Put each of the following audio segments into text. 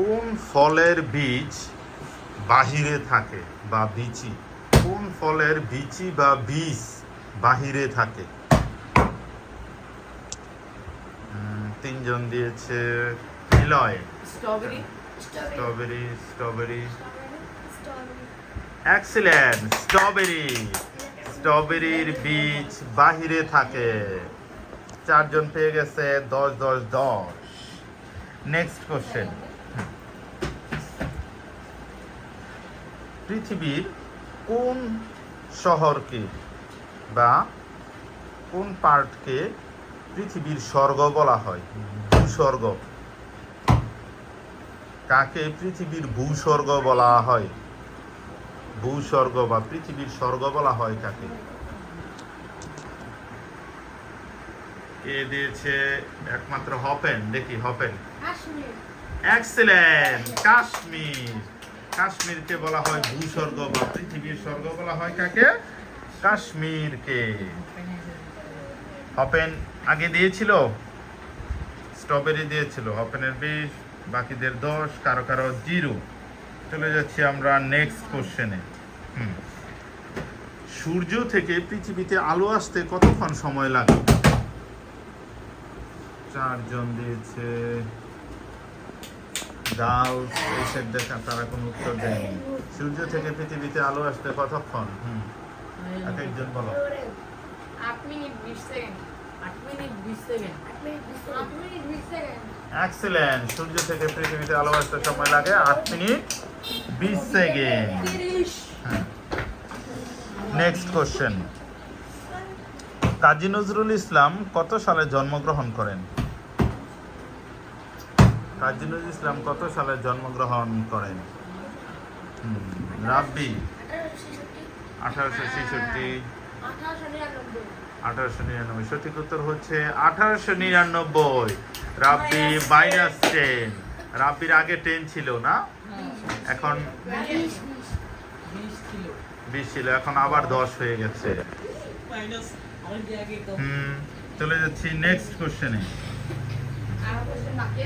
কোন ফলের বীজ বাহিরে থাকে বা বিচি? কোন ফলের বিচি বা বীজ বাহিরে থাকে? তিনজন দিয়েছে Niloy strawberry. Strawberry strawberry. Excellent strawberry. স্ট্রবেরির বীজ বাহিরে থাকে। চারজন পেয়ে গেছে দশ দশ দশ। নেক্সট কোশ্চেন পৃথিবীর কোন শহরকে বা কোন পার্টকে পৃথিবীর স্বর্গ বলা হয়? ভূস্বর্গ। কাকে পৃথিবীর ভূস্বর্গ বলা হয়? ভূস্বর্গ বা পৃথিবীর স্বর্গ বলা হয় কাকে? এ দিয়েছে একমাত্র হপেন? দেখি হপেন। এক্সেলেন্ট কাশ্মীর। কাশ্মীরকে বলা হয় ভূস্বর্গ বা পৃথিবীর স্বর্গ বলা হয় কাকে? কাশ্মীরকে। হপেন আগে দিয়েছিল? স্ট্রবেরি দিয়েছিল। হপেনের বিশ বাকিদের দশ, কারও কারও জিরো। চলে যাচ্ছি আমরা নেক্সট কোশ্চেনে সূর্য থেকে পৃথিবীতে আলো আসতে কতক্ষণ সময় লাগে? চারজন দিয়েছে। গার্লস এসে দেখা তারা কোনো উত্তর দেয়নি। সূর্য থেকে পৃথিবীতে আলো আসতে কতক্ষণ? হুম। এক একজন বলো। এক্সেলেন্ট সূর্য থেকে পৃথিবীতে আলো আসতে সময় লাগে আট মিনিট বিশ second. Next question Kazi Nazrul Islam কত সালে জন্মগ্রহণ করেন? কাজী নজরুল ইসলাম কত সালে জন্মগ্রহণ করেন? রাব্বি। আঠারোশো ছেষট্টি। আঠারোশো নিরানব্বই। সঠিক উত্তর হচ্ছে আঠারোশো নিরানব্বই। রাব্বি মাইনাস টেন রাব্বির আগে টেন ছিল না? এখন বিশ ছিল। এখন আবার দশ হয়ে গেছে। হুম চলে যাচ্ছি নেক্সট কোশ্চেনে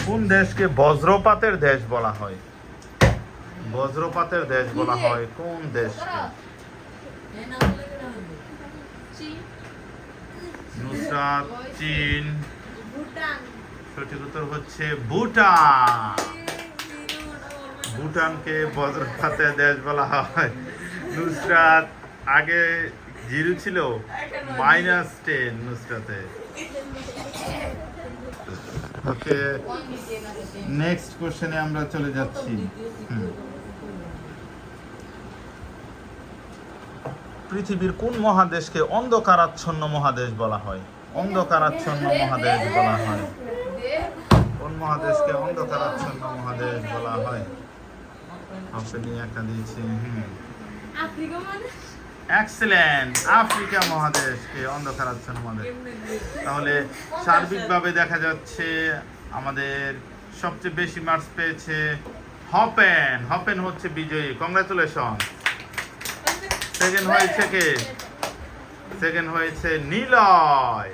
কোন দেশকে বজ্রপাতের দেশ বলা হয়? বজ্রপাতের দেশ বলা হয় কোন দেশকে? নুসরাত চীন। সঠিক উত্তর হচ্ছে ভুটান। ভুটানকে বজ্রপাতের দেশ বলা হয়। নুসরাত আগে জিরো ছিল মাইনাস টেন নুসরাতে। ওকে নেক্সট কোশ্চেনে আমরা চলে যাচ্ছি। পৃথিবীর কোন মহাদেশকে অন্ধকারাচ্ছন্ন মহাদেশ বলা হয়? অন্ধকারাচ্ছন্ন মহাদেশ বলা হয়। কোন মহাদেশকে অন্ধকারাচ্ছন্ন মহাদেশ বলা হয়? আপনি একা দিয়েছি হুম। এক্সেলেন্ট আফ্রিকা মহাদেশকে অন্ধকার আছেন আমাদের তাহলে সার্বিকভাবে দেখা যাচ্ছে আমাদের সবচেয়ে বেশি মার্কস পেয়েছে হপেন হপেন হচ্ছে বিজয়ী। কংগ্রাচুলেশন সেকেন্ড হয়েছে কে? সেকেন্ড হয়েছে নিলয়।